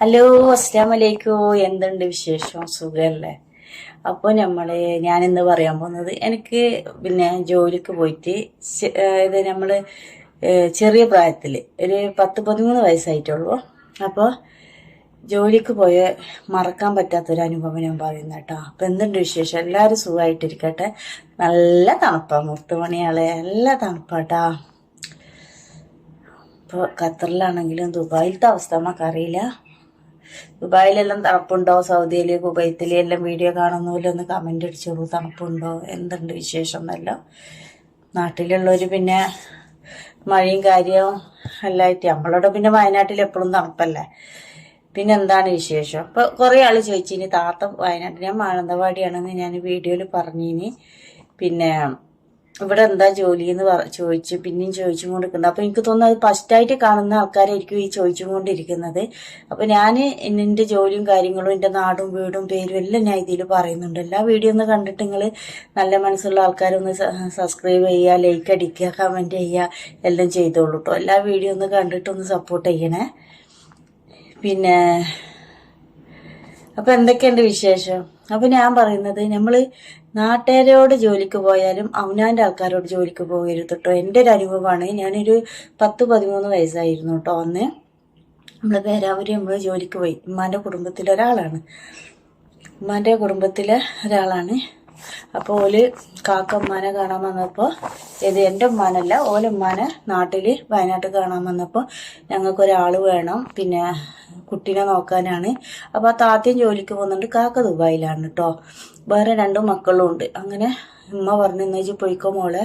Hello അസ്ലാം വലൈക്കോ എന്തുണ്ട് വിശേഷം? സുഖമല്ലേ അപ്പോൾ നമ്മൾ ഞാനിന്ന് പറയാൻ പോകുന്നത് എനിക്ക് പിന്നെ ജോലിക്ക് പോയിട്ട് ഇത് നമ്മൾ ചെറിയ പ്രായത്തിൽ ഒരു പത്ത് പതിമൂന്ന് വയസ്സായിട്ടുള്ളൂ. അപ്പോൾ ജോലിക്ക് പോയ മറക്കാൻ പറ്റാത്തൊരു അനുഭവം ഞാൻ പറയുന്ന കേട്ടോ അപ്പം എന്തുണ്ട് വിശേഷം? എല്ലാവരും സുഖമായിട്ടിരിക്കട്ടെ നല്ല തണുപ്പാണ് മുത്തുമണിയാളെ. നല്ല തണുപ്പാട്ടാ ഇപ്പോൾ ഖത്തറിലാണെങ്കിലും ദുബായിലത്തെ അവസ്ഥ നമുക്കറിയില്ല ദുബായിലെല്ലാം തണുപ്പുണ്ടോ? സൗദിയിൽ കുവൈത്തിൽ എല്ലാം വീഡിയോ കാണുന്നപോലെ ഒന്ന് കമന്റ് അടിച്ചോളൂ. തണുപ്പുണ്ടോ? എന്തുണ്ട് വിശേഷം എന്നെല്ലാം? നാട്ടിലുള്ളവർ പിന്നെ മഴയും കാര്യവും എല്ലായിട്ട് നമ്മളോട് പിന്നെ വയനാട്ടിൽ എപ്പോഴും തണുപ്പല്ലേ? പിന്നെ എന്താണ് വിശേഷം? അപ്പോൾ കുറേ ആൾ ചോദിച്ചിനി താത്ത വയനാട്ടിൽ ഞാൻ മാനന്തവാടിയാണെന്ന് ഞാൻ വീഡിയോയിൽ പറഞ്ഞിനി. പിന്നെ ഇവിടെ എന്താ ജോലി എന്ന് ചോദിച്ചു പിന്നെയും ചോദിച്ചും കൊണ്ടിരിക്കുന്നത് അപ്പൊ എനിക്ക് തോന്നുന്നു അത് ഫസ്റ്റായിട്ട് കാണുന്ന ആൾക്കാരായിരിക്കും ഈ ചോദിച്ചും കൊണ്ടിരിക്കുന്നത്. അപ്പൊ ഞാൻ എന്റെ ജോലിയും കാര്യങ്ങളും എന്റെ നാടും വീടും പേരും എല്ലാം ഞാൻ ഇതിൽ പറയുന്നുണ്ട്. എല്ലാ വീഡിയോ ഒന്ന് കണ്ടിട്ട് നിങ്ങൾ നല്ല മനസ്സുള്ള ആൾക്കാരൊന്ന് സബ്സ്ക്രൈബ് ചെയ്യുക ലൈക്ക് അടിക്കുക കമന്റ് ചെയ്യുക എല്ലാം ചെയ്തോളൂ കേട്ടോ എല്ലാ വീഡിയോ ഒന്ന് കണ്ടിട്ടൊന്ന് സപ്പോർട്ട് ചെയ്യണേ. പിന്നെ അപ്പൊ എന്തൊക്കെയുണ്ട് വിശേഷം? അപ്പൊ ഞാൻ പറയുന്നത് നമ്മൾ നാട്ടുകാരോട് ജോലിക്ക് പോയാലും അവനാന്റെ ആൾക്കാരോട് ജോലിക്ക് പോകരുത് കേട്ടോ എന്റെ ഒരു അനുഭവമാണ്. ഞാനൊരു പത്ത് പതിമൂന്ന് വയസ്സായിരുന്നു കേട്ടോ അന്ന്. നമ്മൾ പേരാവൂര് നമ്മൾ ജോലിക്ക് പോയി. ഉമ്മാന്റെ കുടുംബത്തിലെ ഒരാളാണ്. ഉമ്മാന്റെ കുടുംബത്തിലെ ഒരാളാണ്. അപ്പോൾ ഓൽ കാക്ക ഉമ്മാനെ കാണാൻ വന്നപ്പോൾ ഇത് എന്റെ ഉമ്മാനല്ല ഓല ഉമ്മാനെ നാട്ടിൽ വയനാട്ടിൽ കാണാൻ വന്നപ്പോൾ ഞങ്ങൾക്ക് ഒരാൾ വേണം. പിന്നെ കുട്ടീനെ നോക്കാനാണ്. അപ്പോൾ ആ താത്തയും ജോലിക്ക് പോകുന്നുണ്ട്. കാക്ക ദുബായിലാണ് കേട്ടോ വേറെ രണ്ട് മക്കളും ഉണ്ട് അങ്ങനെ ഉമ്മ പറഞ്ഞു എന്നേച്ച് പൊയ്ക്കോ മോളെ.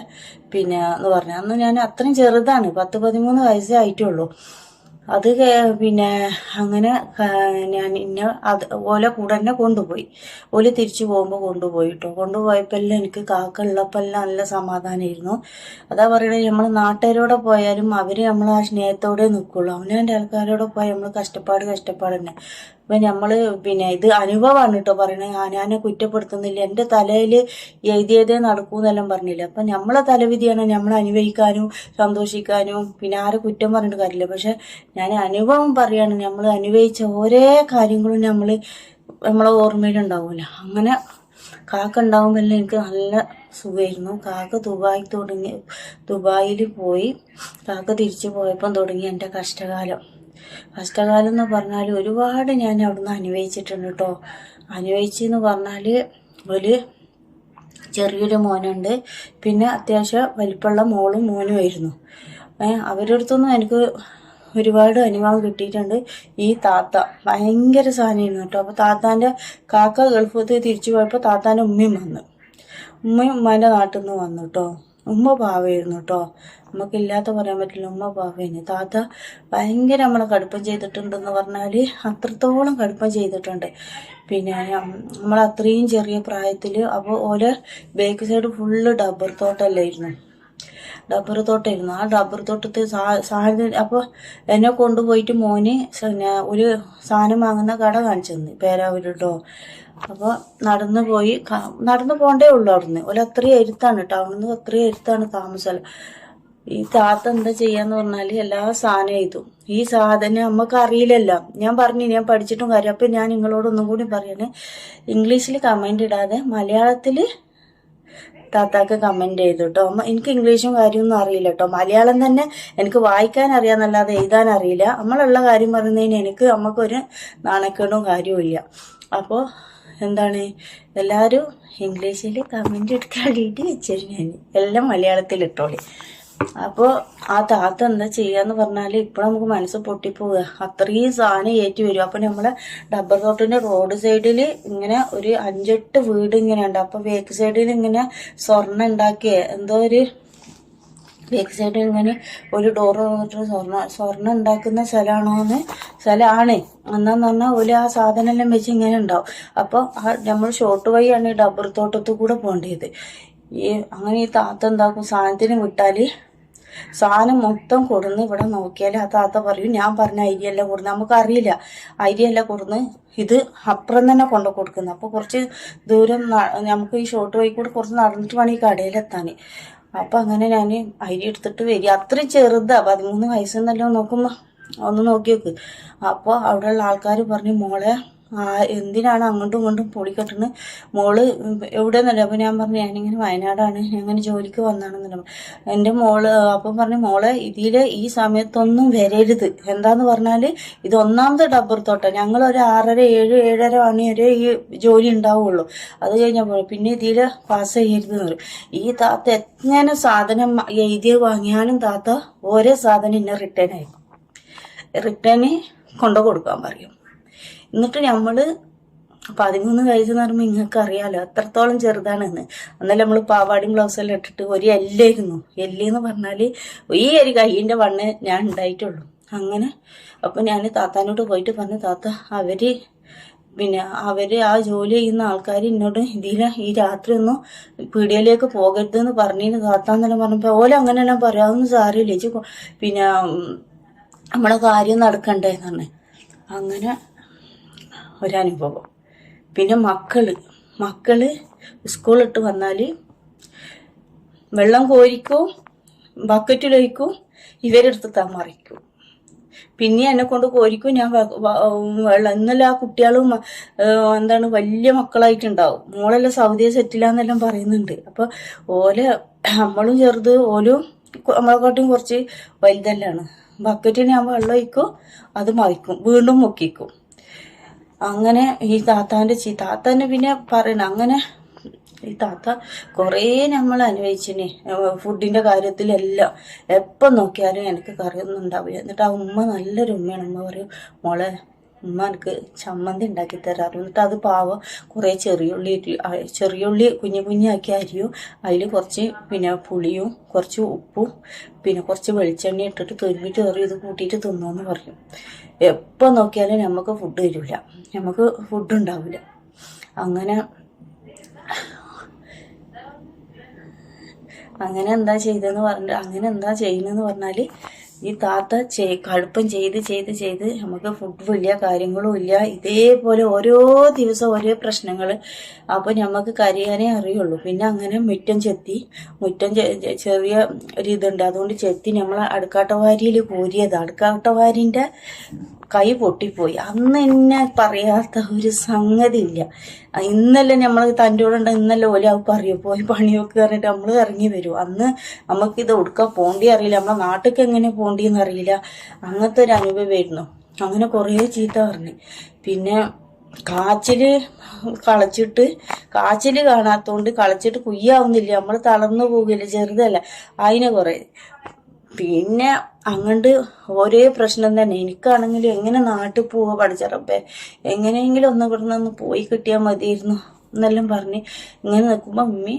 പിന്നെ എന്ന് പറഞ്ഞു. അന്ന് ഞാൻ അത്രയും ചെറുതാണ്. പത്ത് പതിമൂന്ന് വയസ്സേ ആയിട്ടുള്ളൂ. അത് പിന്നെ അങ്ങനെ ഞാൻ ഇന്ന അത് ഓല കൂടെ തന്നെ കൊണ്ടുപോയി. ഓൽ തിരിച്ചു പോകുമ്പോൾ കൊണ്ടുപോയി കേട്ടോ കൊണ്ടുപോയപ്പോൾ എനിക്ക് കാക്ക ഉള്ളപ്പോൾ എല്ലാം നല്ല സമാധാനമായിരുന്നു അതാ പറയുന്നത് നമ്മൾ നാട്ടുകാരോടെ പോയാലും അവർ നമ്മൾ ആ സ്നേഹത്തോടെ നിൽക്കുള്ളൂ അവനവന്റെ ആൾക്കാരോടെ പോയാൽ നമ്മൾ കഷ്ടപ്പാട് കഷ്ടപ്പാട് തന്നെ. അപ്പൊ നമ്മൾ പിന്നെ ഇത് അനുഭവമാണ് കേട്ടോ പറയണത് ഞാൻ കുറ്റപ്പെടുത്തുന്നില്ല. എന്റെ തലയിൽ എഴുതിയതേ നടക്കൂ എന്നെല്ലാം പറഞ്ഞില്ല. അപ്പൊ നമ്മളെ തലവിധിയാണ് നമ്മൾ അനുഭവിക്കാനും സന്തോഷിക്കാനും പിന്നെ ആരെ കുറ്റം പറഞ്ഞിട്ട് കാര്യമില്ല. പക്ഷെ ഞാൻ അനുഭവം പറയാണ്. നമ്മൾ അനുഭവിച്ച ഓരോ കാര്യങ്ങളും നമ്മൾ നമ്മളെ ഓർമ്മയിലുണ്ടാവൂല അങ്ങനെ കാക്ക ഉണ്ടാവുമ്പോൾ എനിക്ക് നല്ല സുഖമായിരുന്നു കാക്ക ദുബായി തുടങ്ങി ദുബായിൽ പോയി. കാക്ക തിരിച്ചു പോയപ്പം തുടങ്ങി എന്റെ കഷ്ടകാലം. കഷ്ടകാലം എന്ന് പറഞ്ഞാൽ ഒരുപാട് ഞാൻ അവിടുന്ന് അനുഭവിച്ചിട്ടുണ്ട് കേട്ടോ അനുഭവിച്ചെന്ന് പറഞ്ഞാൽ ഒരു ചെറിയൊരു മോനുണ്ട്. പിന്നെ അത്യാവശ്യം വലിപ്പമുള്ള മോളും മോനും ആയിരുന്നു. അവരുടെ അടുത്തൊന്നും എനിക്ക് ഒരുപാട് അനുഭവം കിട്ടിയിട്ടുണ്ട്. ഈ താത്ത ഭയങ്കര സാധനമായിരുന്നു കേട്ടോ അപ്പോൾ താത്താന്റെ കാക്ക ഗൾഫത്ത് തിരിച്ചു പോയപ്പോൾ താത്താന്റെ ഉമ്മയും വന്നു. ഉമ്മയും ഉമ്മാന്റെ നാട്ടിൽ നിന്ന് വന്നു കേട്ടോ ഉമ്മ പാവയായിരുന്നു കേട്ടോ നമുക്കില്ലാത്ത പറയാൻ പറ്റില്ല ഉമ്മ പാവയാണ് താത്ത ഭയങ്കര നമ്മളെ കടുപ്പം ചെയ്തിട്ടുണ്ടെന്ന് പറഞ്ഞാൽ അത്രത്തോളം കടുപ്പം ചെയ്തിട്ടുണ്ട്. പിന്നെ നമ്മൾ അത്രയും ചെറിയ പ്രായത്തിൽ അപ്പോൾ ഓരോ ബേക്ക് സൈഡ് ഫുള്ള് ഡബ്ബർ തോട്ടമല്ലായിരുന്നു ഡബ്ബർ തോട്ടമായിരുന്നു ആ ഡബ്ബർ തോട്ടത്തിൽ സാധനം അപ്പോൾ എന്നെ കൊണ്ടുപോയിട്ട് മോന് ഒരു സാധനം വാങ്ങുന്ന കട കാണിച്ചു തന്നു പേരാവൂരിട്ടോ അപ്പോൾ നടന്നു പോയി നടന്നു പോകണ്ടേ ഉള്ളൂ അവിടുന്ന്. ഒരു അത്രയും എരുത്താണ് ടൗണിൽ നിന്ന് അത്രയും എഴുത്താണ് താമസം. ഈ താത്ത എന്താ ചെയ്യാന്ന് പറഞ്ഞാൽ എല്ലാ സാധനം എഴുതും. ഈ സാധനം നമുക്ക് അറിയില്ലല്ലോ. ഞാൻ പറഞ്ഞു ഞാൻ പഠിച്ചിട്ടും കാര്യം. അപ്പൊ ഞാൻ നിങ്ങളോട് ഒന്നും കൂടി പറയണേ. ഇംഗ്ലീഷിൽ കമന്റ് ഇടാതെ മലയാളത്തിൽ താത്താക്ക് കമന്റ് ചെയ്തു കേട്ടോ എനിക്ക് ഇംഗ്ലീഷും കാര്യമൊന്നും അറിയില്ല കേട്ടോ മലയാളം തന്നെ എനിക്ക് വായിക്കാൻ അറിയാന്നല്ലാതെ എഴുതാൻ അറിയില്ല. നമ്മളുള്ള കാര്യം പറയുന്നതിന് എനിക്ക് നമുക്കൊരു നാണക്കേടും കാര്യവും ഇല്ല. അപ്പോൾ എന്താണ്? എല്ലാവരും ഇംഗ്ലീഷിൽ കമന്റ് എടുക്കാൻ വേണ്ടിയിട്ട് വെച്ചിരുന്നു ഞാൻ. എല്ലാം മലയാളത്തിൽ ഇട്ടോളി അപ്പോൾ ആ താത്ത എന്താ ചെയ്യാന്ന് പറഞ്ഞാൽ ഇപ്പോൾ നമുക്ക് മനസ്സ് പൊട്ടിപ്പോവുക. അത്രയും സാധനം ഏറ്റി വരും. അപ്പോൾ നമ്മളെ ഡബ്ബർ റോട്ടിന്റെ റോഡ് സൈഡിൽ ഇങ്ങനെ ഒരു അഞ്ചെട്ട് വീട് ഇങ്ങനെ ഉണ്ട് അപ്പോൾ ബേക്ക് സൈഡിൽ ഇങ്ങനെ സ്വർണം ഉണ്ടാക്കിയ. എന്തോ ഒരു ബേക്ക് സൈഡ് ഇങ്ങനെ ഒരു ഡോർ വന്നിട്ട് സ്വർണ സ്വർണം ഉണ്ടാക്കുന്ന സ്ഥലമാണോന്ന്? സ്ഥലമാണ്. എന്നാന്ന് പറഞ്ഞാൽ ഒരു ആ സാധനം എല്ലാം വെച്ച് ഇങ്ങനെ ഉണ്ടാവും. അപ്പോൾ ആ നമ്മൾ ഷോർട്ട് വഴിയാണ് ഈ ഡബ്ബർ തോട്ടത്തിൽ കൂടെ പോകേണ്ടത്. ഈ അങ്ങനെ ഈ താത്ത എന്താക്കും? സാധനത്തിന് വിട്ടാൽ സാധനം മൊത്തം കൊടുന്ന് ഇവിടെ നോക്കിയാൽ ആ താത്ത പറയും ഞാൻ പറഞ്ഞ അരിയല്ല കൊടുന്ന്. നമുക്കറിയില്ല. അരിയല്ല കൊടുന്ന് ഇത് അപ്പുറം തന്നെ കൊണ്ടു കൊടുക്കുന്നത്. അപ്പോൾ കുറച്ച് ദൂരം നമുക്ക് ഈ ഷോർട്ട് വഴി കൂടെ കുറച്ച് നടന്നിട്ട് വേണം ഈ കടയിലെത്താൻ. അപ്പം അങ്ങനെ ഞാൻ അരി എടുത്തിട്ട് വരിക അത്രയും ചെറുതാ. പതിമൂന്ന് വയസ്സെന്നല്ലോ നോക്കുമ്പോൾ ഒന്ന് നോക്കി നോക്ക് അപ്പോൾ അവിടെയുള്ള ആൾക്കാർ പറഞ്ഞു മോളെ എന്തിനാണ് അങ്ങോട്ടും ഇങ്ങോട്ടും പൊളിക്കെട്ടുന്നത് മോൾ എവിടെയെന്നല്ല അപ്പോൾ ഞാൻ പറഞ്ഞു ഞാനിങ്ങനെ വയനാടാണ്. ഞാൻ ജോലിക്ക് വന്നാണെന്നല്ല എന്റെ മോൾ അപ്പം പറഞ്ഞു മോളെ ഇതിൽ ഈ സമയത്തൊന്നും വരരുത്. എന്താന്ന് പറഞ്ഞാൽ ഇത് ഒന്നാമത്തെ ഡബ്ബർ തോട്ടം ഞങ്ങൾ ഒരു ആറര ഏഴ് ഏഴര മണി വരെ ഈ ജോലി ഉണ്ടാവുള്ളൂ. അത് കഴിഞ്ഞാൽ പോയി പിന്നെ ഇതിൽ പാസ് ചെയ്യരുത് എന്ന് പറയും. ഈ താത്ത എങ്ങനെ സാധനം എഴുതി വാങ്ങിയാലും താത്ത ഓരോ സാധനം ഇന്നെ റിട്ടേൺ ആയിരിക്കും റിട്ടേൺ കൊണ്ടു കൊടുക്കാൻ പറയും. എന്നിട്ട് നമ്മൾ പതിമൂന്ന് വയസ്സെന്ന് പറയുമ്പോൾ നിങ്ങൾക്ക് അറിയാലോ എത്രത്തോളം ചെറുതാണെന്ന്. എന്നാലും നമ്മൾ പാവാടിയും ബ്ലൗസെല്ലാം ഇട്ടിട്ട് ഒരു എല്ലായിരുന്നു. എല്ലെന്ന് പറഞ്ഞാൽ ഈ ഒരു കയ്യിന്റെ വണ്ണ് ഞാൻ ഉണ്ടായിട്ടുള്ളൂ. അങ്ങനെ അപ്പം ഞാൻ താത്താനോട് പോയിട്ട് പറഞ്ഞു താത്ത അവർ പിന്നെ അവർ ആ ജോലി ചെയ്യുന്ന ആൾക്കാർ എന്നോട് ഇതില ഈ രാത്രി ഒന്നും പീടികയിലേക്ക് പോകരുതെന്ന് പറഞ്ഞിന് താത്താന്നെല്ലാം പറഞ്ഞപ്പോൾ ഓല അങ്ങനെയെല്ലാം പറയാവുന്ന സാരമില്ല. പിന്നെ നമ്മളെ കാര്യം നടക്കണ്ടേന്ന് പറഞ്ഞു. അങ്ങനെ ഒരനുഭവം. പിന്നെ മക്കൾ. മക്കൾ സ്കൂളിട്ട് വന്നാൽ വെള്ളം കോരിക്കും ബക്കറ്റിലൊഴിക്കും ഇവരെടുത്ത് തമറിക്കും. പിന്നെ എന്നെ കൊണ്ട് കോരിക്കും ഞാൻ വെള്ളം ഇന്നലെ ആ കുട്ടികളും എന്താണ് വലിയ മക്കളായിട്ടുണ്ടാവും. മോളെല്ലാം സൗദിയെ സെറ്റിലാന്നെല്ലാം പറയുന്നുണ്ട്. അപ്പൊ ഓലെ നമ്മളും ചെറുത് ഓലും നമ്മളെക്കാട്ടും കുറച്ച് വലുതല്ലാണ്. ബക്കറ്റിന് ഞാൻ വെള്ളം ഒഴിക്കും അത് മറിക്കും വീണ്ടും മുക്കിക്കും. അങ്ങനെ ഈ താത്താന്റെ ചീ താത്താന്റെ പിന്നെ പറയണ അങ്ങനെ ഈ താത്ത കുറേ നമ്മൾ അനുഭവിച്ചിനെ. ഫുഡിന്റെ കാര്യത്തിലെല്ലാം. എപ്പം നോക്കിയാലും എനിക്ക് കറിയൊന്നും ഉണ്ടാവില്ല എന്നിട്ട് ആ ഉമ്മ നല്ലൊരു ഉമ്മയാണ്. ഉമ്മ പറയും മോളെ ഉമ്മ എനിക്ക് ചമ്മന്തി ഉണ്ടാക്കി തരാറ്. എന്നിട്ട് അത് പാവം കുറേ ചെറിയുള്ളി ചെറിയുള്ളി കുഞ്ഞു കുഞ്ഞാക്കി അരിയും അതിൽ കുറച്ച് പിന്നെ പുളിയും കുറച്ച് ഉപ്പും പിന്നെ കുറച്ച് വെളിച്ചെണ്ണ ഇട്ടിട്ട് തുരുമ്പിട്ട് കയറി ഇത് കൂട്ടിയിട്ട് തിന്നുമെന്ന് പറയും. എപ്പോൾ നോക്കിയാലും നമുക്ക് ഫുഡ് തരില്ല നമുക്ക് ഫുഡ് ഉണ്ടാവില്ല അങ്ങനെ അങ്ങനെ എന്താ ചെയ്തതെന്ന് പറഞ്ഞിട്ട് അങ്ങനെ എന്താ ചെയ്യുന്നതെന്ന് പറഞ്ഞാൽ ഈ താത്ത ചെയ് കടുപ്പം ചെയ്ത് ചെയ്ത് ചെയ്ത് നമുക്ക് ഫുഡും ഇല്ല കാര്യങ്ങളും ഇല്ല. ഇതേപോലെ ഓരോ ദിവസം ഓരോ പ്രശ്നങ്ങൾ. അപ്പോൾ നമുക്ക് കരയാനേ അറിയുള്ളൂ. പിന്നെ അങ്ങനെ മുറ്റം ചെത്തി മുറ്റം ചെറിയ ഒരു ഇതുണ്ട് അതുകൊണ്ട് ചെത്തി നമ്മൾ അടുക്കാട്ടവാരിയിൽ കോരിയത്. അടുക്കാട്ടവാരിന്റെ കൈ പൊട്ടിപ്പോയി. അന്ന് എന്നെ പറയാത്ത ഒരു സംഗതി ഇല്ല ഇന്നലെ നമ്മൾ തന്റെ കൂടെ ഉണ്ട് ഇന്നലെ ഓല പറയൂ. പോയി പണിയൊക്കെ പറഞ്ഞിട്ട് നമ്മൾ ഇറങ്ങി വരും. അന്ന് നമുക്കിത് ഒടുക്ക പോണ്ടി അറിയില്ല. നമ്മളെ നാട്ടിലേക്ക് എങ്ങനെ പോണ്ടിയെന്ന് അറിയില്ല. അങ്ങനത്തെ ഒരു അനുഭവമായിരുന്നു. അങ്ങനെ കുറേ ചീത്ത പറഞ്ഞു. പിന്നെ കാച്ചിൽ കളച്ചിട്ട് കാച്ചിൽ കാണാത്തോണ്ട് കളച്ചിട്ട് കുയ്യാവുന്നില്ല. നമ്മൾ തളർന്നു പോകില്ല ചെറുതല്ല. അതിനെ കുറേ പിന്നെ അങ്ങോട്ട് ഒരേ പ്രശ്നം തന്നെ. എനിക്കാണെങ്കിലും എങ്ങനെ നാട്ടിൽ പോവുക പഠിച്ചറപ്പേ എങ്ങനെയെങ്കിലും ഒന്ന് ഇവിടെ നിന്ന് പോയി കിട്ടിയാൽ മതിയായിരുന്നു എന്നെല്ലാം പറഞ്ഞ് ഇങ്ങനെ നിൽക്കുമ്പോൾ ഉമ്മി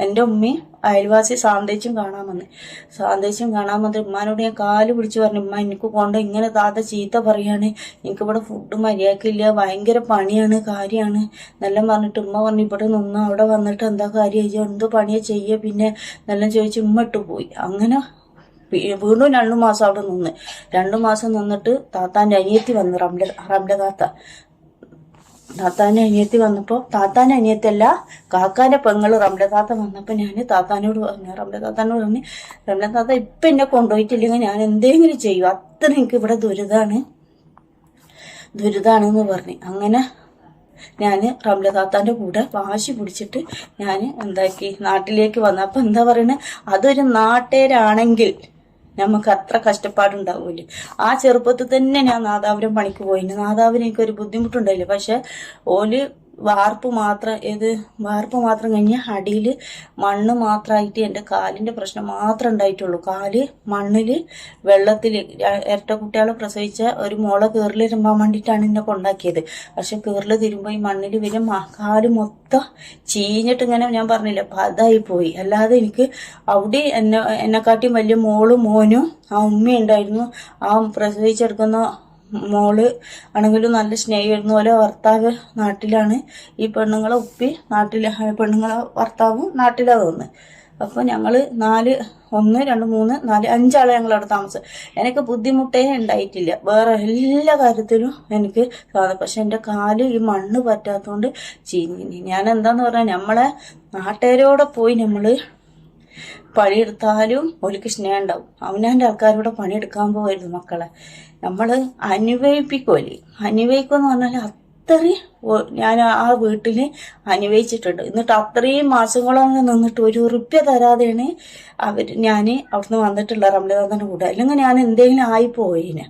എന്റെ ഉമ്മയും അയൽവാസി സാന്തേച്ചും കാണാൻ വന്ന്. സാന്തേച്ചും കാണാൻ വന്നിട്ട് ഉമ്മാനോട് ഞാൻ കാൽ പിടിച്ച് പറഞ്ഞു ഉമ്മ എനിക്ക് കൊണ്ട് ഇങ്ങനെ താത്ത ചീത്ത പറയാണ്. എനിക്കിവിടെ ഫുഡ് മര്യാദക്കില്ല ഭയങ്കര പണിയാണ് കാര്യമാണ്. നല്ല പറഞ്ഞിട്ട് ഉമ്മ പറഞ്ഞു ഇവിടെ നിന്ന് അവിടെ വന്നിട്ട് എന്താ കാര്യം? ചെയ്യുക എന്ത് പണിയാ ചെയ്യുക പിന്നെ? നല്ല ചോദിച്ച് ഉമ്മ ഇട്ട് പോയി. അങ്ങനെ വീണ്ടും രണ്ടു മാസം അവിടെ നിന്ന്. രണ്ടു മാസം നിന്നിട്ട് താത്താന്റെ അനിയത്തി വന്നു റംല റംല താത്ത. താത്താന്റെ അനിയത്തി വന്നപ്പോൾ താത്താന്റെ അനിയത്തല്ല കാക്കാന്റെ പെങ്ങൾ റംല താത്ത വന്നപ്പോൾ ഞാൻ താത്താനോട് പറഞ്ഞു. റംല താത്താനോട് പറഞ്ഞു റംല താത്ത ഇപ്പം എന്നെ കൊണ്ടുപോയിട്ടില്ലെങ്കിൽ ഞാൻ എന്തെങ്കിലും ചെയ്യും. അത്ര എനിക്ക് ഇവിടെ ദുരിതാണ്. ദുരിതാണെന്ന് പറഞ്ഞു. അങ്ങനെ ഞാൻ റംല താത്താന്റെ കൂടെ വാശി പിടിച്ചിട്ട് ഞാൻ എന്താക്കി? നാട്ടിലേക്ക് വന്നു. അപ്പം എന്താ പറയുന്നത് അതൊരു നാട്ടേരാണെങ്കിൽ നമുക്ക് അത്ര കഷ്ടപ്പാടുണ്ടാവില്ല ആ ചെറുപ്പത്തിൽ തന്നെ ഞാൻ നാദാപുരം പണിക്ക് പോയിന് നാദാപുരം എനിക്കൊരു ബുദ്ധിമുട്ടുണ്ടായില്ല. പക്ഷെ ഓൽ വാർപ്പ് മാത്രം ഏത് വാർപ്പ് മാത്രം കഴിഞ്ഞ് അടിയിൽ മണ്ണ് മാത്രമായിട്ട് എന്റെ കാലിന്റെ പ്രശ്നം മാത്രം ഉണ്ടായിട്ടുള്ളൂ. കാൽ മണ്ണിൽ വെള്ളത്തിൽ ഇരട്ട കുട്ടികളെ പ്രസവിച്ച ഒരു മുള കീറിൽ തിരുമ്പാൻ വേണ്ടിയിട്ടാണ് എന്നെ കൊണ്ടാക്കിയത്. പക്ഷെ കീറിൽ തിരുമ്പോൾ ഈ മണ്ണിൽ വരും കാൽ മൊത്തം ചീഞ്ഞിട്ട് ഇങ്ങനെ ഞാൻ പറഞ്ഞില്ല പതായി പോയി. അല്ലാതെ എനിക്ക് അവിടെ എന്നെ എന്നെക്കാട്ടിയും വലിയ മോളും മോനും ആ ഉമ്മയുണ്ടായിരുന്നു ആ പ്രസവിച്ചെടുക്കുന്ന മോൾ ആണെങ്കിലും നല്ല സ്നേഹമായിരുന്നു. പോലെ ഭർത്താവ് നാട്ടിലാണ്. ഈ പെണ്ണുങ്ങളെ ഉപ്പി നാട്ടിലെ പെണ്ണുങ്ങളെ ഭർത്താവും നാട്ടിലാണ് തോന്നുന്നത് അപ്പോൾ ഞങ്ങൾ നാല് ഒന്ന് രണ്ട് മൂന്ന് നാല് അഞ്ചാളെ ഞങ്ങൾ അവിടെ താമസം. എനിക്ക് ബുദ്ധിമുട്ടേ ഉണ്ടായിട്ടില്ല. വേറെ എല്ലാ കാര്യത്തിലും എനിക്ക് പക്ഷെ എന്റെ കാൽ ഈ മണ്ണ് പറ്റാത്തതുകൊണ്ട് ചീഞ്ഞിനി ഞാൻ എന്താന്ന് പറഞ്ഞാൽ നമ്മളെ നാട്ടുകാരോടെ പോയി നമ്മൾ പണിയെടുത്താലും ഓലിക്ക് സ്നേഹം ഉണ്ടാവും അവനാന്റെ ആൾക്കാരോട് പണിയെടുക്കാൻ പോകരുത് മക്കളെ. നമ്മൾ അനുഭവിപ്പിക്കുമല്ലേ അനുഭവിക്കുമെന്ന് പറഞ്ഞാൽ അത്രയും ഞാൻ ആ വീട്ടിൽ അനുഭവിച്ചിട്ടുണ്ട് എന്നിട്ട് അത്രയും മാസങ്ങളങ്ങനെ നിന്നിട്ട് ഒരു ഉറുപ്പ്യ തരാതെയാണ് അവർ ഞാൻ അവിടുന്ന് വന്നിട്ടുള്ള റംലതാന്തന്റെ കൂടെ. അല്ലെങ്കിൽ ഞാൻ എന്തെങ്കിലും ആയിപ്പോയിന്.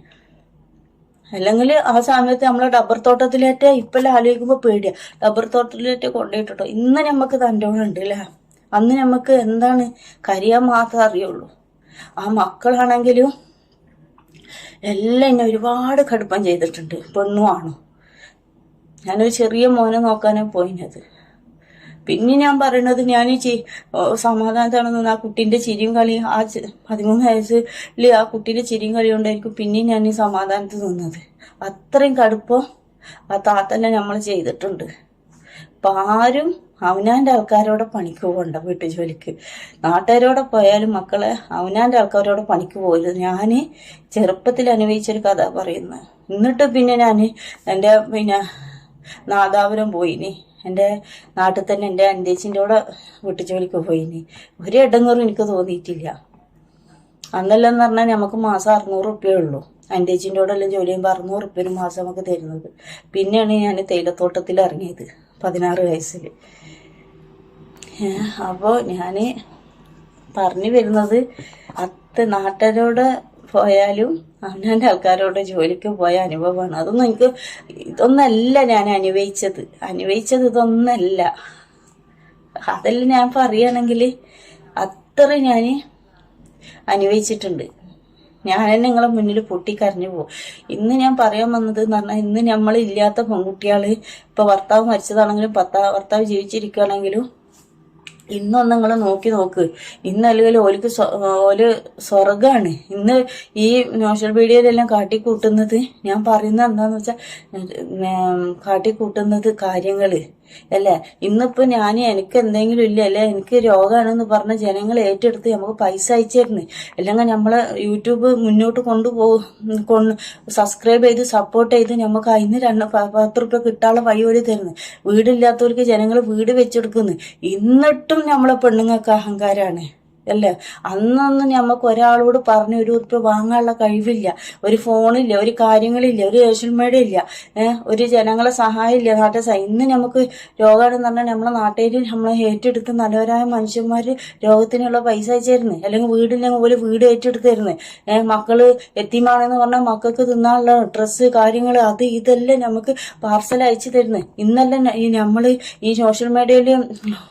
അല്ലെങ്കിൽ ആ സമയത്ത് നമ്മളെ ഡബ്ബർ തോട്ടത്തിലേറ്റ ഇപ്പെല്ലാം ആലോചിക്കുമ്പോൾ പേടിയാണ് ഡബ്ബർ തോട്ടത്തിലേറ്റ കൊണ്ടുപോയിട്ടോ ഇന്ന് നമുക്ക് തന്റെയുണ്ട് അല്ലേ അന്ന് നമുക്ക് എന്താണ് കരിയാൻ മാത്രമേ അറിയുള്ളൂ. ആ മക്കളാണെങ്കിലും എല്ലാം എന്നെ ഒരുപാട് കടുപ്പം ചെയ്തിട്ടുണ്ട്. പെണ്ണും ആണും. ഞാനൊരു ചെറിയ മോനെ നോക്കാനേ പോയിനത്. പിന്നെ ഞാൻ പറയണത് ഞാൻ ചി സമാധാനത്താണ് നിന്ന് ആ കുട്ടീന്റെ ചിരിയും കളിയും ആ പതിമൂന്ന് വയസ്സിൽ ആ കുട്ടീന്റെ ചിരിയും കളിയും കൊണ്ടായിരിക്കും പിന്നെ ഞാൻ ഈ സമാധാനത്ത് നിന്നത്. അത്രയും കടുപ്പം ആ താത്തന്നെ നമ്മൾ ചെയ്തിട്ടുണ്ട്. അപ്പം ആരും അവനാന്റെ ആൾക്കാരോടെ പണിക്ക് പോകണ്ട വീട്ടു ജോലിക്ക് നാട്ടുകാരോടെ പോയാലും മക്കളെ അവനാന്റെ ആൾക്കാരോടെ പണിക്ക് പോയില്ല ഞാൻ ചെറുപ്പത്തിൽ അനുഭവിച്ചൊരു കഥ പറയുന്നത് എന്നിട്ട് പിന്നെ ഞാൻ എന്റെ പിന്നെ നാദാപുരം പോയിനി. എന്റെ നാട്ടിൽ തന്നെ എന്റെ അന്തേച്ചിന്റെ കൂടെ വീട്ടു ജോലിക്ക് പോയിനി. ഒരു ഇടങ്ങറും എനിക്ക് തോന്നിയിട്ടില്ല. അന്നെല്ലാം എന്ന് പറഞ്ഞാൽ നമുക്ക് മാസം അറുന്നൂറ് റുപ്യേ ഉള്ളൂ. അന്റേച്ചിന്റെ കൂടെ എല്ലാം ജോലി ചെയ്യുമ്പോൾ അറുന്നൂറ് റുപ്യ ഒരു മാസം നമുക്ക് തരുന്നത്. പിന്നെയാണ് ഞാൻ തേയിലത്തോട്ടത്തിൽ ഇറങ്ങിയത് പതിനാറ് വയസ്സിൽ അപ്പോൾ ഞാൻ പറഞ്ഞു വരുന്നത് അത്ത നാട്ടുകാരോട് പോയാലും അവനാന്റെ ആൾക്കാരോട് ജോലിക്ക് പോയ അനുഭവമാണ്. അതൊന്നും എനിക്ക് ഇതൊന്നല്ല ഞാൻ അനുഭവിച്ചത്. അനുഭവിച്ചത് ഇതൊന്നല്ല. അതെല്ലാം ഞാൻ പറയുകയാണെങ്കിൽ അത്ര ഞാൻ അനുഭവിച്ചിട്ടുണ്ട്. ഞാൻ നിങ്ങളെ മുന്നിൽ പൊട്ടിക്കരഞ്ഞു പോകും. ഇന്ന് ഞാൻ പറയാൻ വന്നത് എന്ന് പറഞ്ഞാൽ ഇന്ന് നമ്മൾ ഇല്ലാത്ത പെൺകുട്ടികൾ ഇപ്പൊ ഭർത്താവ് മരിച്ചതാണെങ്കിലും പത്താ ഭർത്താവ് ജീവിച്ചിരിക്കുകയാണെങ്കിലും ഇന്നൊന്ന് നിങ്ങൾ നോക്കി നോക്ക്. ഇന്ന് അല്ലെങ്കിൽ ഓലിക്ക് ഓൽ സ്വർഗാണ് ഇന്ന് ഈ സോഷ്യൽ മീഡിയയിലെല്ലാം കാട്ടിക്കൂട്ടുന്നത് ഞാൻ പറയുന്നത് എന്താന്ന് വെച്ചാൽ കാട്ടിക്കൂട്ടുന്നത് കാര്യങ്ങൾ. അല്ലേ? ഇന്നിപ്പോ ഞാൻ എനിക്ക് എന്തെങ്കിലും ഇല്ല? അല്ലെ? എനിക്ക് രോഗമാണെന്ന് പറഞ്ഞ ജനങ്ങൾ ഏറ്റെടുത്ത് നമുക്ക് പൈസ അയച്ചിരുന്നു അല്ലെങ്കിൽ നമ്മളെ യൂട്യൂബ് മുന്നോട്ട് കൊണ്ടുപോകും. കൊണ്ട് സബ്സ്ക്രൈബ് ചെയ്ത് സപ്പോർട്ട് ചെയ്ത് നമുക്ക് അതിന് രണ്ട് പത്ത് റുപ്യ കിട്ടാനുള്ള വഴി വഴി തരുന്നു. വീടില്ലാത്തവർക്ക് ജനങ്ങൾ വീട് വെച്ചെടുക്കുന്നു. എന്നിട്ടും നമ്മളെ പെണ്ണുങ്ങൾക്ക് അഹങ്കാരാണ്. അല്ലേ? അന്നൊന്നും നമുക്ക് ഒരാളോട് പറഞ്ഞ് ഒരു ഉറുപ്പ് വാങ്ങാനുള്ള കഴിവില്ല. ഒരു ഫോണില്ല ഒരു കാര്യങ്ങളില്ല ഒരു സോഷ്യൽ മീഡിയ ഇല്ല. ഒരു ജനങ്ങളെ സഹായമില്ല. നാട്ടിൽ ഇന്ന് നമുക്ക് രോഗമാണെന്ന് പറഞ്ഞാൽ നമ്മളെ നാട്ടിൽ നമ്മളെ ഏറ്റെടുത്ത് നല്ലവരായ മനുഷ്യന്മാർ രോഗത്തിനുള്ള പൈസ അയച്ചിരുന്നു. അല്ലെങ്കിൽ വീടില്ലെങ്കിൽ ഒരു വീട് ഏറ്റെടുത്ത് ഏഹ് മക്കൾ എത്തിമാണെന്ന് പറഞ്ഞാൽ മക്കൾക്ക് തിന്നാനുള്ള ഡ്രസ്സ് കാര്യങ്ങൾ അത് ഇതെല്ലാം നമുക്ക് പാർസൽ അയച്ചു തരുന്നു. ഇന്നെല്ലാം ഈ നമ്മൾ ഈ സോഷ്യൽ മീഡിയയിൽ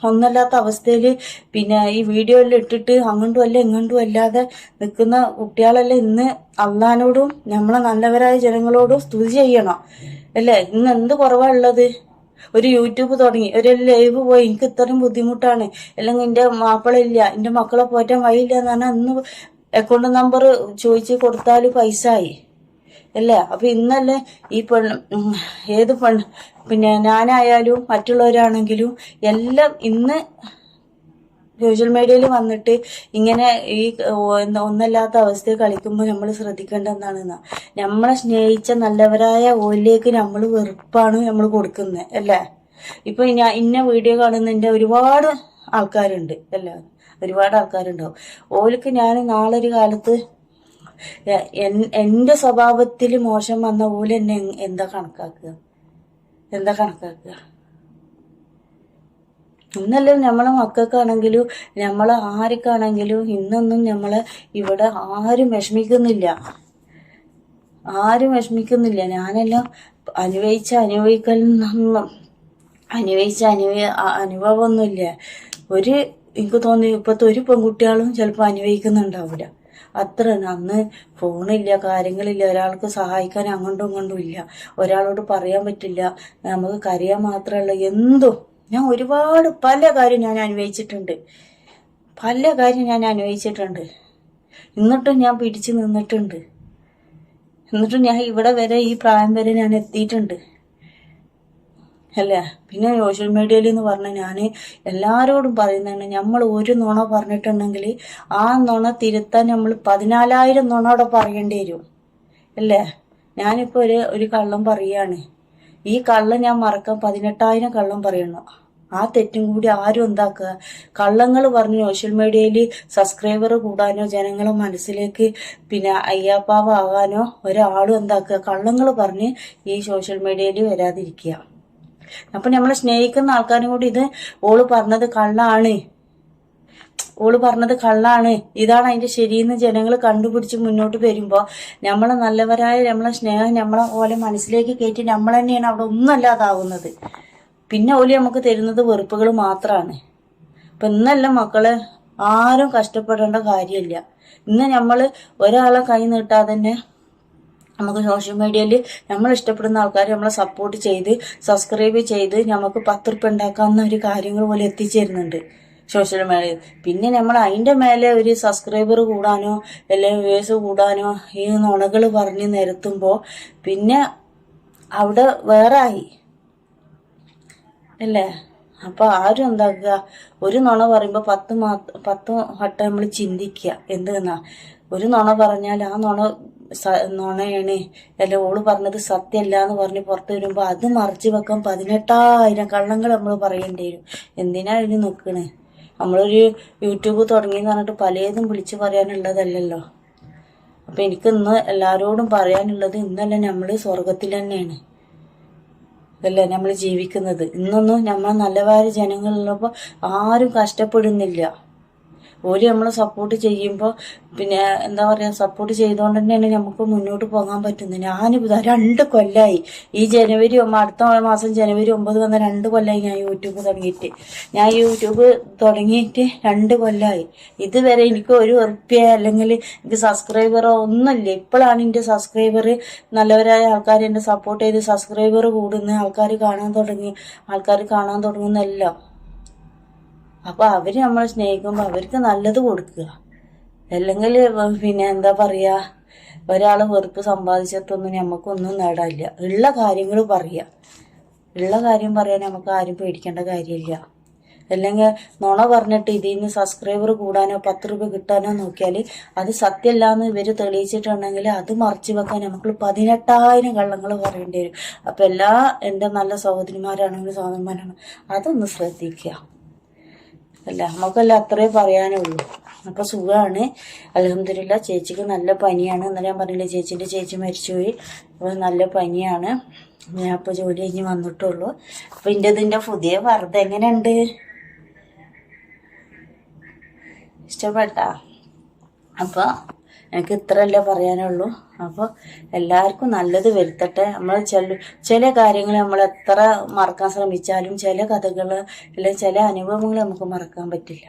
ഒന്നല്ലാത്ത അവസ്ഥയിൽ പിന്നെ ഈ വീഡിയോയിൽ ഇട്ടിട്ട് അങ്ങോട്ടും അല്ല ഇങ്ങോട്ടും അല്ലാതെ നിൽക്കുന്ന കുട്ടികളെല്ലാം ഇന്ന് അള്ളഹാനോടും നമ്മളെ നല്ലവരായ ജനങ്ങളോടും സ്തുതി ചെയ്യണം. അല്ലേ? ഇന്ന് എന്ത് കുറവാ ഉള്ളത്? ഒരു യൂട്യൂബ് തുടങ്ങി ഒരു ലൈവ് പോയി എനിക്ക് ഇത്രയും ബുദ്ധിമുട്ടാണ്. അല്ലെങ്കിൽ എന്റെ മാപ്പിളയില്ല എന്റെ മക്കളെ പോറ്റാൻ വഴിയില്ല എന്ന് പറഞ്ഞാൽ ഇന്ന് അക്കൗണ്ട് നമ്പർ ചോദിച്ച് കൊടുത്താൽ പൈസ ആയി അല്ലേ? അപ്പൊ ഇന്നല്ലേ ഈ ഉം, ഏത് പെണ്ണ് പിന്നെ ഞാനായാലും മറ്റുള്ളവരാണെങ്കിലും എല്ലാം ഇന്ന് സോഷ്യൽ മീഡിയയിൽ വന്നിട്ട് ഇങ്ങനെ ഈ ഒന്നല്ലാത്ത അവസ്ഥയിൽ കളിക്കുമ്പോൾ നമ്മൾ ശ്രദ്ധിക്കേണ്ട എന്താണെന്നാ നമ്മളെ സ്നേഹിച്ച നല്ലവരായ ഓലിലേക്ക് നമ്മൾ വെറുപ്പാണ് നമ്മൾ കൊടുക്കുന്നത് അല്ലേ? ഇപ്പൊ ഞാൻ ഇന്ന വീഡിയോ കാണുന്നതിന്റെ ഒരുപാട് ആൾക്കാരുണ്ട് അല്ലേ? ഒരുപാട് ആൾക്കാരുണ്ടാവും. ഓലിക്ക് ഞാൻ നാളെ ഒരു കാലത്ത് എന്റെ സ്വഭാവത്തിൽ മോശം വന്ന ഓലെന്നെ എന്താ കണക്കാക്കുക എന്താ കണക്കാക്കുക ഇന്നല്ലേ നമ്മളെ മക്കൾക്കാണെങ്കിലും നമ്മളെ ആർക്കാണെങ്കിലും ഇന്നൊന്നും നമ്മളെ ഇവിടെ ആരും വിഷമിക്കുന്നില്ല. ആരും വിഷമിക്കുന്നില്ല. ഞാനെല്ലാം അനുഭവിച്ച അനുഭവിക്കൽ അനുഭവിച്ച അനുഭവ അനുഭവമൊന്നുമില്ല. ഒരു എനിക്ക് തോന്നി ഇപ്പോഴത്തെ ഒരു പെൺകുട്ടികളും ചിലപ്പോൾ അനുഭവിക്കുന്നുണ്ടാവില്ല. അത്ര അന്ന് ഫോണില്ല കാര്യങ്ങളില്ല. ഒരാൾക്ക് സഹായിക്കാൻ അങ്ങോട്ടും ഇങ്ങോട്ടും ഇല്ല. ഒരാളോട് പറയാൻ പറ്റില്ല. നമുക്ക് കരയാൻ മാത്രമല്ല. എന്തോ ഞാൻ ഒരുപാട് പല കാര്യം ഞാൻ അനുഭവിച്ചിട്ടുണ്ട്. പല കാര്യം ഞാൻ അനുഭവിച്ചിട്ടുണ്ട്. എന്നിട്ടും ഞാൻ പിടിച്ചു നിന്നിട്ടുണ്ട്. എന്നിട്ടും ഞാൻ ഇവിടെ വരെ ഈ പ്രായം വരെ ഞാൻ എത്തിയിട്ടുണ്ട്. അല്ല? പിന്നെ സോഷ്യൽ മീഡിയയിൽ എന്ന് പറഞ്ഞാൽ ഞാൻ എല്ലാവരോടും പറയുന്നതാണ് നമ്മൾ ഒരു നുണ പറഞ്ഞിട്ടുണ്ടെങ്കിൽ ആ നുണ തിരുത്താൻ നമ്മൾ പതിനാലായിരം നുണ അവിടെ പറയേണ്ടി വരും. അല്ലേ? ഞാനിപ്പോൾ ഒരു ഒരു കള്ളം പറയാണ്. ഈ കള്ളം ഞാൻ മറക്കാൻ പതിനെട്ടായിരം കള്ളം പറയണം ആ തെറ്റും കൂടി ആരും എന്താക്കുക? കള്ളങ്ങൾ പറഞ്ഞ് സോഷ്യൽ മീഡിയയിൽ സബ്സ്ക്രൈബർ കൂടാനോ ജനങ്ങളെ മനസ്സിലേക്ക് പിന്നെ അയ്യാപ്പാവാകാനോ ഒരാളും എന്താക്കുക? കള്ളങ്ങൾ പറഞ്ഞ് ഈ സോഷ്യൽ മീഡിയയിൽ വരാതിരിക്കുക. അപ്പൊ നമ്മളെ സ്നേഹിക്കുന്ന ആൾക്കാരും കൂടി ഇത് ഓൾ പറഞ്ഞത് കള്ളാണ്. ഓൾ പറഞ്ഞത് കള്ളാണ്. ഇതാണ് അതിന്റെ ശരിയെന്ന് ജനങ്ങൾ കണ്ടുപിടിച്ച് മുന്നോട്ട് വരുമ്പോ നമ്മളെ നല്ലവരായ നമ്മളെ സ്നേഹം നമ്മളെ പോലെ മനസ്സിലേക്ക് കയറ്റി നമ്മൾ തന്നെയാണ് അവിടെ ഒന്നും അല്ലാതാവുന്നത്. പിന്നെ ഓൽ നമുക്ക് തരുന്നത് വെറുപ്പുകൾ മാത്രമാണ് ഇപ്പൊ ഇന്നല്ല മക്കൾ ആരും കഷ്ടപ്പെടേണ്ട കാര്യമില്ല. ഇന്ന് നമ്മൾ ഒരാളെ കൈ നീട്ടാതെ തന്നെ നമുക്ക് സോഷ്യൽ മീഡിയയിൽ നമ്മൾ ഇഷ്ടപ്പെടുന്ന ആൾക്കാർ നമ്മളെ സപ്പോർട്ട് ചെയ്ത് സബ്സ്ക്രൈബ് ചെയ്ത് നമുക്ക് പത്ത് ഉണ്ടാക്കാവുന്ന ഒരു കാര്യങ്ങൾ പോലെ എത്തിച്ചേരുന്നുണ്ട്. സോഷ്യൽ മീഡിയ പിന്നെ നമ്മൾ അതിന്റെ മേലെ ഒരു സബ്സ്ക്രൈബർ കൂടാനോ അല്ലെങ്കിൽ വ്യൂസ് കൂടാനോ ഈ നുണകൾ പറഞ്ഞ് നിരത്തുമ്പോൾ പിന്നെ അവിടെ വേറെ ആയി അല്ലേ? അപ്പൊ ആരും എന്താക്കുക? ഒരു നുണ പറയുമ്പോൾ പത്ത് മാ പത്ത് വട്ടം നമ്മൾ ചിന്തിക്കുക. എന്തെന്നാ? ഒരു നുണ പറഞ്ഞാൽ ആ നുണ നുണയാണ്. അല്ല ഓൾ പറഞ്ഞത് സത്യമല്ല എന്ന് പറഞ്ഞ് പുറത്ത് വരുമ്പോൾ അത് മറച്ചു വെക്കാൻ പതിനെട്ടായിരം കള്ളങ്ങൾ നമ്മൾ പറയേണ്ടി വരും. എന്തിനാ ഇതിന് നിൽക്കണേ നമ്മളൊരു യൂട്യൂബ് തുടങ്ങി എന്ന് പറഞ്ഞിട്ട് പലതും വിളിച്ച് പറയാനുള്ളതല്ലല്ലോ. അപ്പം എനിക്ക് ഇന്ന് എല്ലാവരോടും പറയാനുള്ളത് ഇന്നല്ല നമ്മൾ സ്വർഗത്തിൽ തന്നെയാണ്. അല്ലേ നമ്മൾ ജീവിക്കുന്നത്. ഇന്നൊന്നും നമ്മൾ നല്ലവാര് ജനങ്ങളുള്ളപ്പോൾ ആരും കഷ്ടപ്പെടുന്നില്ല. ഓൽ നമ്മളെ സപ്പോർട്ട് ചെയ്യുമ്പോൾ പിന്നെ എന്താ പറയുക സപ്പോർട്ട് ചെയ്തുകൊണ്ട് തന്നെയാണ് നമുക്ക് മുന്നോട്ട് പോകാൻ പറ്റുന്നത്. ഞാനിപ്പോൾ രണ്ട് കൊല്ലമായി ഈ ജനുവരി അടുത്ത മാസം ജനുവരി ഒമ്പത് വന്ന രണ്ട് കൊല്ലമായി ഞാൻ യൂട്യൂബ് തുടങ്ങിയിട്ട്. ഞാൻ യൂട്യൂബ് തുടങ്ങിയിട്ട് രണ്ട് കൊല്ലമായി ഇതുവരെ എനിക്ക് ഒരു ഉറപ്പിയ അല്ലെങ്കിൽ എനിക്ക് സബ്സ്ക്രൈബറോ ഒന്നുമില്ല. ഇപ്പോഴാണ് എന്റെ സബ്സ്ക്രൈബർ നല്ലവരായ ആൾക്കാർ എന്നെ സപ്പോർട്ട് ചെയ്ത് സബ്സ്ക്രൈബർ കൂടുന്ന ആൾക്കാർ കാണാൻ തുടങ്ങി. ആൾക്കാർ കാണാൻ തുടങ്ങുന്നല്ലോ അപ്പൊ അവർ നമ്മളെ സ്നേഹിക്കുമ്പോൾ അവർക്ക് നല്ലത് കൊടുക്കുക. അല്ലെങ്കിൽ പിന്നെ എന്താ പറയാ ഒരാൾ വെറുപ്പ് സമ്പാദിച്ചിട്ടൊന്നും നമുക്കൊന്നും നേടാനില്ല. ഉള്ള കാര്യങ്ങൾ പറയുക ഉള്ള കാര്യം പറയാൻ നമുക്ക് ആരും പേടിക്കേണ്ട കാര്യമില്ല. അല്ലെങ്കിൽ നുണ പറഞ്ഞിട്ട് ഇതിൽ നിന്ന് സബ്സ്ക്രൈബർ കൂടാനോ പത്ത് രൂപ കിട്ടാനോ നോക്കിയാൽ അത് സത്യമല്ല എന്ന് ഇവർ തെളിയിച്ചിട്ടുണ്ടെങ്കിൽ അത് മറച്ചു വെക്കാൻ നമുക്ക് പതിനെട്ടായിരം കള്ളങ്ങൾ പറയേണ്ടി വരും. അപ്പം എല്ലാ എന്റെ നല്ല സഹോദരിമാരാണെങ്കിലും സഹോദരന്മാരാണ് അതൊന്ന് ശ്രദ്ധിക്കുക. അല്ല നമുക്കല്ല അത്രേ പറയാനുള്ളൂ. അപ്പൊ സുഖമാണ് അലഹമില്ല ചേച്ചിക്ക് നല്ല പനിയാണ്. ഇന്നലെ ഞാൻ പറഞ്ഞില്ലേ ചേച്ചിന്റെ ചേച്ചി മരിച്ചുപോയി. അപ്പൊ നല്ല പനിയാണ്. ഞാൻ അപ്പോൾ ജോലി കഴിഞ്ഞ് വന്നിട്ടുള്ളൂ. അപ്പൊ ഇന്റെ ഇതിന്റെ പുതിയ വറുത എങ്ങനെയുണ്ട്? ഇഷ്ടപ്പെട്ടാ? അപ്പൊ എനിക്ക് ഇത്രയല്ലേ പറയാനുള്ളൂ. അപ്പോൾ എല്ലാവർക്കും നല്ലത് വരുത്തട്ടെ. നമ്മൾ ചില ചില കാര്യങ്ങൾ നമ്മൾ എത്ര മറക്കാൻ ശ്രമിച്ചാലും ചില കഥകൾ അല്ലെങ്കിൽ ചില അനുഭവങ്ങൾ നമുക്ക് മറക്കാൻ പറ്റില്ല.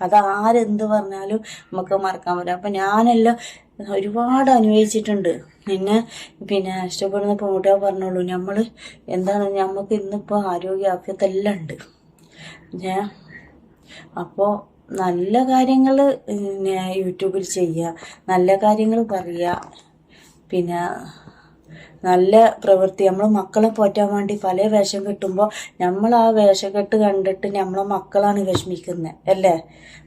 അത് ആരെന്ത് പറഞ്ഞാലും നമുക്ക് മറക്കാൻ പറ്റില്ല. അപ്പം ഞാനെല്ലാം ഒരുപാട് അനുഭവിച്ചിട്ടുണ്ട്. പിന്നെ പിന്നെ ഇഷ്ടപ്പെടുന്ന പെൺകുട്ടികൾ പറഞ്ഞോളൂ. നമ്മൾ എന്താണ് നമുക്ക് ഇന്നിപ്പോൾ ആരോഗ്യ ആഫ്യത്തെല്ലാം ഉണ്ട്. ഞാൻ അപ്പോൾ നല്ല കാര്യങ്ങൾ യൂട്യൂബിൽ ചെയ്യുക നല്ല കാര്യങ്ങൾ പറയുക. പിന്നെ നല്ല പ്രവൃത്തി. നമ്മൾ മക്കളെ പോറ്റാൻ വേണ്ടി പല വേഷം കെട്ടുമ്പോൾ നമ്മൾ ആ വേഷം കെട്ട് കണ്ടിട്ട് നമ്മളെ മക്കളാണ് വിഷമിക്കുന്നത് അല്ലേ?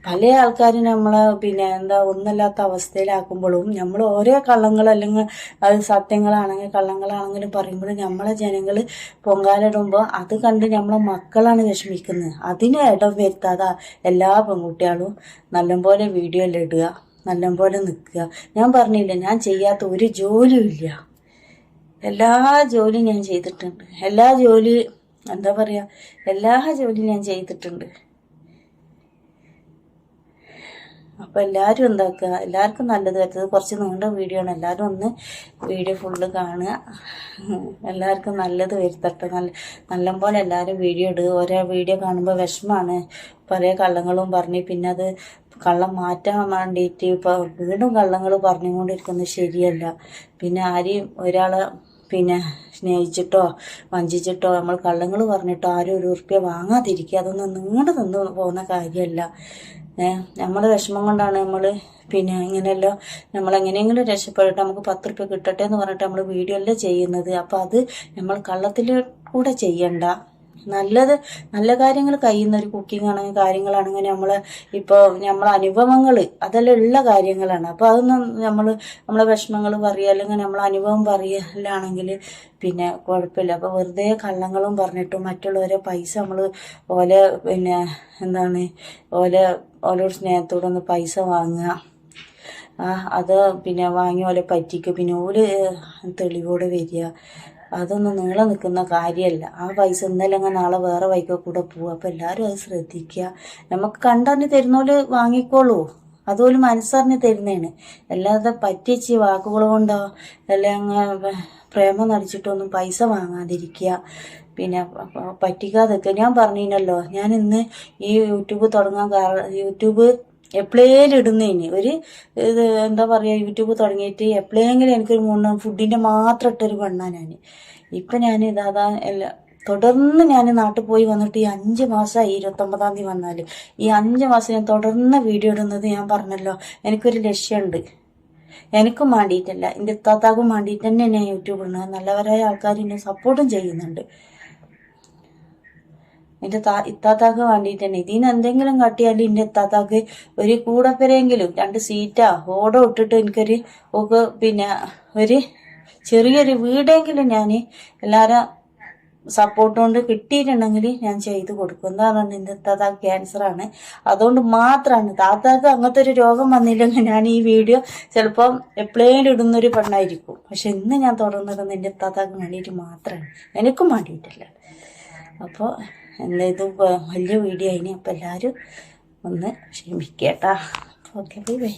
പല ആൾക്കാരും നമ്മളെ പിന്നെ എന്താ ഒന്നല്ലാത്ത അവസ്ഥയിലാക്കുമ്പോഴും നമ്മൾ ഓരോ കള്ളങ്ങൾ അല്ലെങ്കിൽ അത് സത്യങ്ങളാണെങ്കിൽ കള്ളങ്ങളാണെങ്കിലും പറയുമ്പോഴും നമ്മളെ ജനങ്ങൾ പൊങ്കാലിടുമ്പോൾ അത് കണ്ട് നമ്മളെ മക്കളാണ് വിഷമിക്കുന്നത് അതിന് ഇടം വരുത്താതെ എല്ലാ പെൺകുട്ടികളും. നല്ലപോലെ വീഡിയോ എല്ലാം ഇടുക നല്ലപോലെ നിൽക്കുക. ഞാൻ പറഞ്ഞില്ല ഞാൻ ചെയ്യാത്ത ഒരു ജോലിയും ഇല്ല. എല്ലാ ജോലിയും ഞാൻ ചെയ്തിട്ടുണ്ട്. എല്ലാ ജോലി എന്താ പറയാ എല്ലാ ജോലിയും ഞാൻ ചെയ്തിട്ടുണ്ട്. അപ്പൊ എല്ലാവരും എന്താക്കുക? എല്ലാവർക്കും നല്ലത് വരുന്നത് കുറച്ച് നീണ്ട വീഡിയോ ആണ്. എല്ലാവരും ഒന്ന് വീഡിയോ ഫുള്ള് കാണുക. എല്ലാവർക്കും നല്ലത് വരുത്തട്ടെ. നല്ല നല്ലപോലെ എല്ലാവരും വീഡിയോ ഇടുക. ഓരോ വീഡിയോ കാണുമ്പോൾ വിഷമാണ്. പല കള്ളങ്ങളും പറഞ്ഞ് പിന്നെ അത് കള്ളം മാറ്റാൻ വേണ്ടിയിട്ട് ഇപ്പൊ വീണ്ടും കള്ളങ്ങൾ പറഞ്ഞുകൊണ്ടിരിക്കുന്നത് ശരിയല്ല. പിന്നെ ആരെയും ഒരാളെ പിന്നെ സ്നേഹിച്ചിട്ടോ വഞ്ചിച്ചിട്ടോ നമ്മൾ കള്ളങ്ങൾ പറഞ്ഞിട്ടോ ആരും ഒരു ഉറുപ്പ്യ വാങ്ങാതിരിക്കുക. അതൊന്നും നീണ്ടു നിന്ന് പോകുന്ന കാര്യമല്ല. നമ്മുടെ വിഷമം കൊണ്ടാണ് നമ്മൾ പിന്നെ ഇങ്ങനെയല്ലോ. നമ്മൾ എങ്ങനെയെങ്കിലും രക്ഷപ്പെടട്ടെ നമുക്ക് പത്ത് റുപ്യ കിട്ടട്ടെ എന്ന് പറഞ്ഞിട്ട് നമ്മൾ വീഡിയോ അല്ലേ ചെയ്യുന്നത്. അപ്പം അത് നമ്മൾ കള്ളത്തിൽ കൂടെ ചെയ്യണ്ട. നല്ലത് നല്ല കാര്യങ്ങൾ കഴിയുന്ന ഒരു കുക്കിംഗ് ആണെങ്കിൽ കാര്യങ്ങളാണെങ്കിൽ നമ്മൾ ഇപ്പോൾ നമ്മളെ അനുഭവങ്ങൾ അതെല്ലാം ഉള്ള കാര്യങ്ങളാണ്. അപ്പോൾ അതൊന്നും നമ്മൾ നമ്മളെ വിഷമങ്ങൾ പറയുക അല്ലെങ്കിൽ നമ്മളെ അനുഭവം പറയലാണെങ്കിൽ പിന്നെ കുഴപ്പമില്ല. അപ്പോൾ വെറുതെ കള്ളങ്ങളും പറഞ്ഞിട്ടും മറ്റുള്ളവരെ പൈസ നമ്മൾ ഓലെ പിന്നെ എന്താണ് ഓലെ ഓലോട് സ്നേഹത്തോടൊന്ന് പൈസ വാങ്ങുക. അത് പിന്നെ വാങ്ങി ഓലെ പറ്റിക്കുക. പിന്നെ ഓൽ തെളിവോടെ വരിക. അതൊന്നും നീളം നിൽക്കുന്ന കാര്യമല്ല. ആ പൈസ ഇന്നല്ലെങ്കിൽ നാളെ വേറെ വൈക്കോ കൂടെ പോവുക അപ്പോൾ എല്ലാവരും അത് ശ്രദ്ധിക്കുക. നമുക്ക് കണ്ടറിഞ്ഞ് തരുന്നോൽ വാങ്ങിക്കോളൂ. അതുപോലെ മനസ്സറിഞ്ഞ് തരുന്നതാണ്. അല്ലാതെ പറ്റിച്ച് വാക്കുകൾ കൊണ്ടോ അല്ലെങ്കിൽ പ്രേമം നടിച്ചിട്ടൊന്നും പൈസ വാങ്ങാതിരിക്കുക. പിന്നെ പറ്റിക്കാതെ പറ്റിക്കാതൊക്കെ ഞാൻ പറഞ്ഞില്ലല്ലോ ഞാൻ ഇന്ന് ഈ യൂട്യൂബ് തുടങ്ങാൻ കാരണം യൂട്യൂബ് എപ്പോഴേലും ഇടുന്നതിന് ഒരു ഇത് എന്താ പറയുക യൂട്യൂബ് തുടങ്ങിയിട്ട് എപ്പോഴെങ്കിലും എനിക്കൊരു മൂന്ന് ഫുഡിന്റെ മാത്രം ഇട്ടൊരു പെണ്ണാണ് ഞാൻ ഇപ്പം ഞാൻ ഇതാതാ എല്ലാ തുടർന്ന് ഞാൻ നാട്ടിൽ പോയി വന്നിട്ട് ഈ അഞ്ച് മാസമായി ഇരുപത്തൊമ്പതാം തീയതി വന്നാൽ ഈ അഞ്ച് മാസം ഞാൻ തുടർന്ന് വീഡിയോ ഇടുന്നത് ഞാൻ പറഞ്ഞല്ലോ എനിക്കൊരു ലക്ഷ്യമുണ്ട് എനിക്കും വേണ്ടിയിട്ടല്ല എന്റെ ഇത്താത്താക്കും വേണ്ടിയിട്ട് തന്നെ ഞാൻ യൂട്യൂബ് ഇടുന്നത്. നല്ലവരായ ആൾക്കാർ എന്നെ സപ്പോർട്ടും ചെയ്യുന്നുണ്ട്. എന്റെ താ ഇത്താത്താക്ക് വേണ്ടിയിട്ട് തന്നെ. ഇതിന് എന്തെങ്കിലും കാട്ടിയാൽ എന്റെ ഇത്താത്താക്ക് ഒരു കൂടപ്പെരെങ്കിലും രണ്ട് സീറ്റാ ഓടോ ഇട്ടിട്ട് എനിക്കൊരു ഒക്കെ പിന്നെ ഒരു ചെറിയൊരു വീടെങ്കിലും ഞാൻ എല്ലാവരും സപ്പോർട്ട് കൊണ്ട് കിട്ടിയിട്ടുണ്ടെങ്കിൽ ഞാൻ ചെയ്തു കൊടുക്കും. എന്താണ് എന്റെ താത്താക്ക് ക്യാൻസറാണ് അതുകൊണ്ട് മാത്രമാണ് താത്താക്ക് അങ്ങനത്തെ ഒരു രോഗം വന്നില്ലെങ്കിൽ ഞാൻ ഈ വീഡിയോ ചിലപ്പം എപ്പോഴേലും ഇടുന്നൊരു പെണ്ണായിരിക്കും. പക്ഷെ ഇന്ന് ഞാൻ തുടർന്നിരുന്നത് എന്റെ താത്താക്ക് വേണ്ടിയിട്ട് മാത്രമാണ് എനിക്കും വേണ്ടിയിട്ടില്ല. അപ്പോൾ ഇത് വലിയ വീഡിയോ ആയിന്. അപ്പോൾ എല്ലാവരും ഒന്ന് ക്ഷമിക്കേട്ടാ. Okay bye bye.